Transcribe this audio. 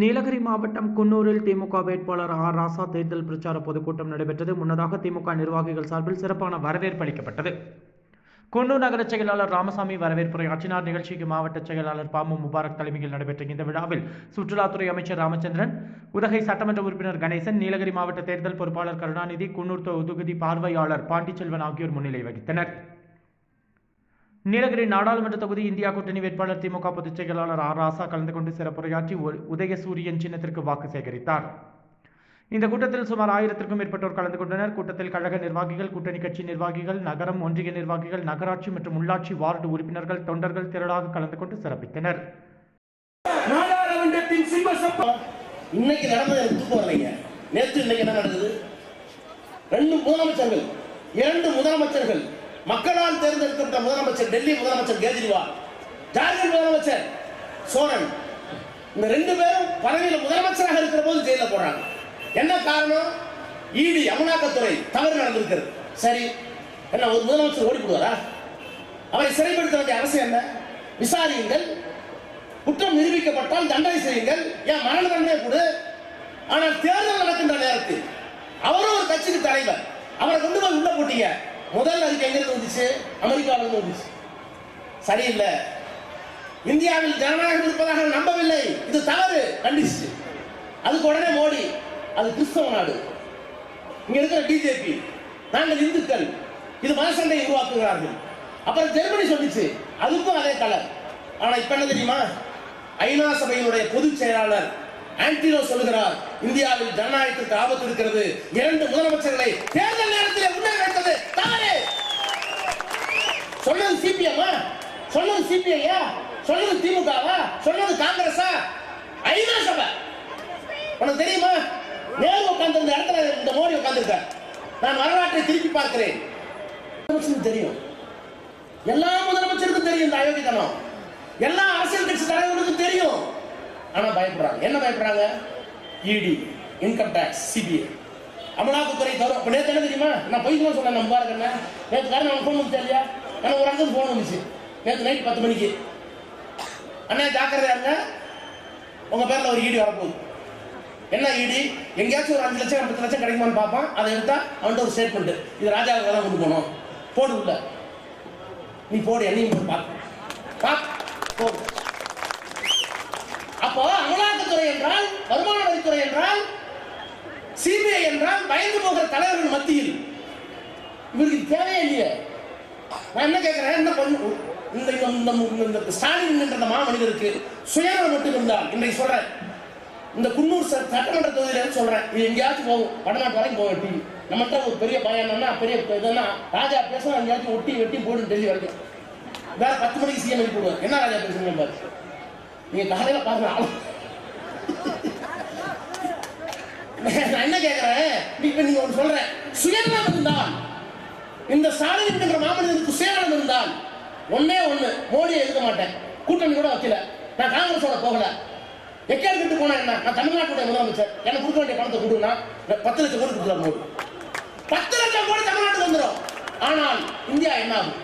நீலகிரி மாவட்டம் குன்னூரில் திமுக வேட்பாளர் ஆர் ராசா தேர்தல் பிரச்சார பொதுக்கூட்டம் நடைபெற்றது. முன்னதாக திமுக நிர்வாகிகள் சார்பில் சிறப்பான வரவேற்பு அளிக்கப்பட்டது. குன்னூர் நகர செயலாளர் ராமசாமி வரவேற்புரையாற்றினார் நிகழ்ச்சிக்கு மாவட்ட செயலாளர் பாமு முபாரக் தலைமையில் நடைபெற்ற இந்த விழாவில் சுற்றுலாத்துறை அமைச்சர் ராமச்சந்திரன் உதகை சட்டமன்ற உறுப்பினர் கணேசன் நீலகிரி மாவட்ட தேர்தல் பொறுப்பாளர் கருணாநிதி குன்னூர் தொகுதி பார்வையாளர் பாண்டிச்செல்வன் ஆகியோர் முன்னிலை வகித்தனர். நீலகிரி நாடாளுமன்ற தொகுதி இந்தியா கூட்டணி வேட்பாளர் திமுக பொதுச் செயலாளர் ஆர் ராசா கலந்து கொண்டு சிறப்புரையாற்றி உதயசூரியன் சின்னத்திற்கு வாக்கு சேகரித்தார். இந்த கூட்டத்தில் சுமார் ஆயிரத்திற்கும் மேற்பட்டோர் கலந்து கொண்டனர். கூட்டத்தில் கழக நிர்வாகிகள் கூட்டணி கட்சி நிர்வாகிகள் நகரம் ஒன்றிய நிர்வாகிகள் நகராட்சி மற்றும் உள்ளாட்சி வார்டு உறுப்பினர்கள் தொண்டர்கள் திரளாக கலந்து கொண்டு சிறப்பித்தனர். இன்னைக்கு நடந்தது எனக்கு தூக்கம் வரலைங்க நேற்று இன்னைக்கு என்ன ரெண்டு முதலமைச்சர்கள் இரண்டு முதலமைச்சர்கள் மக்களால் தேர்ந்தெடுக்கப்பட்ட முதலமைச்சர் டெல்லி முதலமைச்சர் கேஜ்ரிவால். ஜார்க்கண்ட் முதலமைச்சர்? சோரன் இந்த ரெண்டு பேரும் பதவியில் முதலமைச்சராக இருக்கிற போது ஜெயில போறாங்க. என்ன காரணம்? ஈடி அமலாக்கத்துறை தவறு நடந்திருக்கிறது. சரி. என்ன ஒரு முதலமைச்சர் ஓடி போடுவாரா? அவரை சிறைப்படுத்த வேண்டிய அரசு என்ன? விசாரியுங்கள். குற்றம் நிரூபிக்கப்பட்டால் தண்டனை செய்யுங்கள். ஏன் மரண தண்டனை கொடு. ஆனால் தேர்தல் நடக்கின்ற நேரத்தில் அவரும் ஒரு கட்சிக்கு தலைவர். அவரை கொண்டு போய் உள்ள போட்டீங்க. முதல் அறிக்கை எங்கிருந்து வந்துச்சு? அமெரிக்காவில இருந்து வந்துச்சு. சரியில்லை. இந்தியாவில் ஜனநாயகம் இருப்பதாக நம்பவில்லை. இது தவறு. கண்டிச்சு. அதுக்கு உடனே மோடி அது கிறிஸ்தவ நாடு. இங்க இருக்கிற பிஜேபி நாங்கள் இந்துக்கள். இது மனசண்டை உருவாக்குகிறார்கள். அப்புறம் ஜெர்மனி சொல்லிச்சு. அதுக்கும் அதே கலர். ஆனா இப்ப என்ன தெரியுமா? ஐநா சபையினுடைய பொதுச் செயலாளர் ஆன்டினோ சொல்லுகிறார் இந்தியாவில் ஜனநாயகத்திற்கு ஆபத்து இருக்கிறது. இரண்டு முதலமைச்சர்களை தேர்தல் நேரத்தில் முன்னே வைத்தது தவறு சொன்னது சிபிஎம்மா? சொன்னது சிபிஐயா? சொன்னது திமுகவா? சொன்னது காங்கிரஸா? ஐநா சபை. உனக்கு தெரியுமா? நேரு உட்கார்ந்து இந்த இடத்துல இந்த மோடி உட்கார்ந்துருக்கார். நான் வரலாற்றை திருப்பி பார்க்கிறேன். தெரியும். எல்லா முதலமைச்சருக்கும் தெரியும் இந்த அயோக்கியத்தனம். எல்லா அரசியல் கட்சி தலைவர்களுக்கும் தெரியும். ஆனா பயப்படுறாங்க. என்ன பயப்படுறாங்க? இடி இன்கம் டேக்ஸ் சிபிஐ அமலாக்கத்துறை தரும் நேற்று என்ன தெரியுமா? நான் பொய் சொன்னேன் நம்ம பாருங்க நேற்று காரணம் ஃபோன் வந்துச்சு இல்லையா எனக்கு ஒரு அங்கே ஃபோன் வந்துச்சு. நேற்று நைட் பத்து மணிக்கு. அண்ணா ஜாக்கிரதையா இருங்க. உங்க பேர்ல ஒரு ஈடி வரப்போகுது. என்ன ஈடி எங்கேயாச்சும் ஒரு அஞ்சு லட்சம் பத்து லட்சம் கிடைக்குமான்னு பார்ப்பான். அதை எடுத்தா அவன்கிட்ட ஒரு ஸ்டேட்மெண்ட் இது ராஜாவுக்கு தான் கொண்டு போகணும். போடு உள்ள. நீ போடு என்னையும் போடு பார்க்க பார்த்து போடு. அப்போ அமலாக்கத்துறை என்றால் வருமான வரித்துறை என்றால் சிபிஐ என்றால் பயந்து போகிற தலைவர்கள் மத்தியில் இவருக்கு இது தேவையே இல்லையே. நான் என்ன கேட்கிறேன் என்ன பண்ணு? இந்த இந்த- இந்த இந்த ஸ்டாலின் என்ற மாமனிதருக்கு சுயநலம் மட்டும் இருந்தால் இன்றைக்கு சொல்றேன். இந்த குன்னூர் சட்டமன்ற தொகுதியில சொல்றேன். இது எங்கேயாச்சும் போகும். வடநாட்டு வரைக்கும் போகும் டிவி நம்மகிட்ட ஒரு பெரிய பயம் என்னன்னா பெரிய இதுன்னா ராஜா பேசணும் எங்கேயாச்சும் ஒட்டி வெட்டி போடும் டெல்லி வரைக்கும். வேற பத்து மணிக்கு சிஎம் எழுதி போடுவார். என்ன ராஜா பேசுங்க பாரு. நீங்க காலையில பாருங்க. ஆள் நான் என்ன கேட்கிறேன் இப்ப நீங்க ஒன்று சொல்றேன். சுயநலம் இருந்தால் இந்த ஸ்டாலின் என்கின்ற மாமனிதனுக்கு சேரணம் இருந்தால் ஒன்னே ஒண்ணு மோடியை எழுத மாட்டேன். கூட்டணி கூட வைக்கல. நான் காங்கிரஸோட போகல. எக்கேடு கிட்ட போனா என்ன? நான் தமிழ்நாட்டுடைய முதலமைச்சர். எனக்கு கொடுக்க வேண்டிய பணத்தை கொடுனா பத்து லட்சம் கோடி கொடுக்கலாம் மோடி பத்து லட்சம் கோடி தமிழ்நாட்டுக்கு வந்துடும் ஆனால் இந்தியா என்ன ஆகும்?